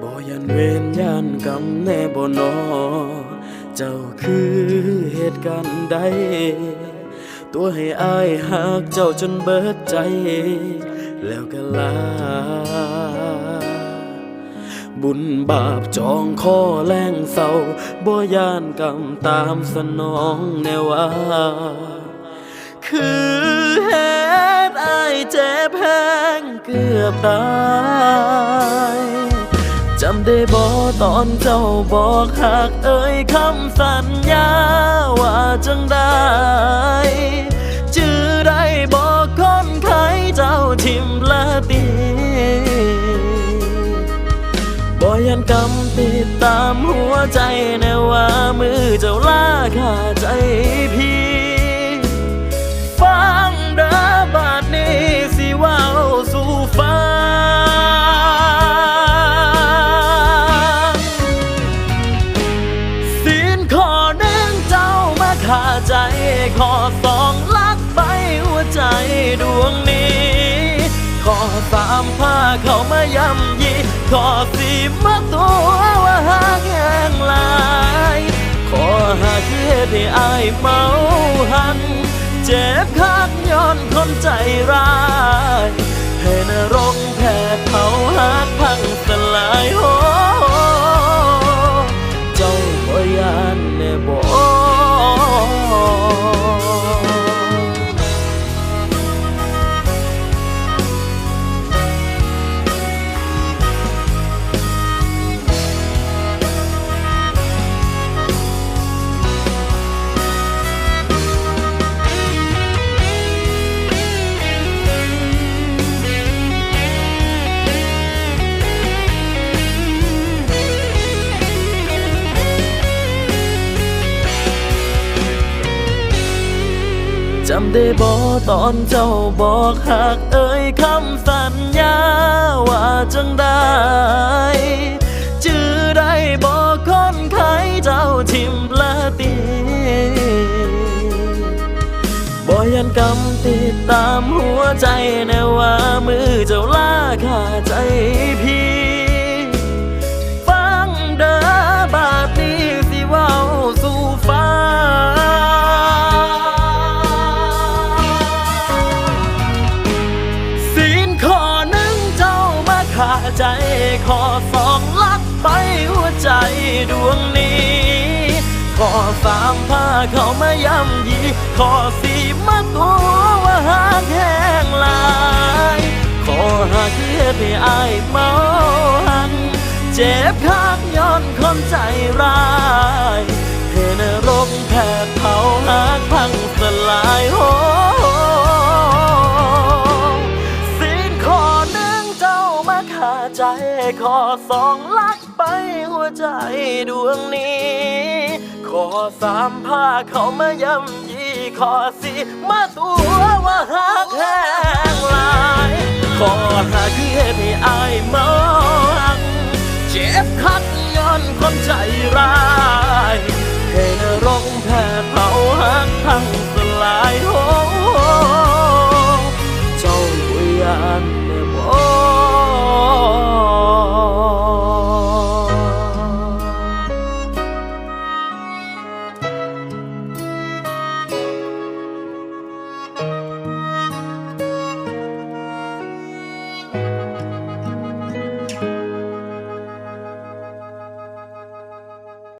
บ่ยันเวียนยันกำแน่บ่นอ เจ้าคือเหตุการณ์ใด ตัวให้อายหักเจ้าจนเบิดใจ แล้วก็ลา บุญบาปจองข้อแรงเศร้าบ่ยานกำตามสนองแนวว่า คือเหตุอายเจ็บแห้งเกือบตายจำได้บ่ตอนเจ้าบอกหักเอ่ยคำสัญญาว่าจังได้จื้อได้บอกคนไข้เจ้าทิมละตีบ่ยันกำติดตามหัวใจแน่ว่ามือเจ้าลาขาใจพี่ามาใจขอสองลักไปหัวใจดวงนี้ ขอสามพาเข้ามาย่ำยีขอสี่มาตัวว่าหากแห้งหลายขอหาคือเหตุให้อายเมาหัน เจ็บคักย้อนคนใจร้ายให้นรกแผดเผาหักพังสลาย ได้บ่ตอนเจ้าบอกหักเอ่ยคำสัญญาว่าจังได้จื้อได้บอกคนไข้เจ้าทิมละตีบ่ยันกำติดตามหัวใจแน่ว่ามือเจ้าลาขาใาขาใจขอสองลักไปหัวใจดวงนี้ ขอสามพาเขามาย่ำยี ขอสี่มาตัวว่าหากแห้งลาย ขอหาคือเหตุให้อายเมาหัน เจ็บคักย้อนคนใจร้าย ใจขอสองลักไปหัวใจดวงนี้ ขอสามพาเขามาย่ำยีขอสี่มาตัวว่าหักแห้งลาย ขอห้าคือเหตุให้อายเมา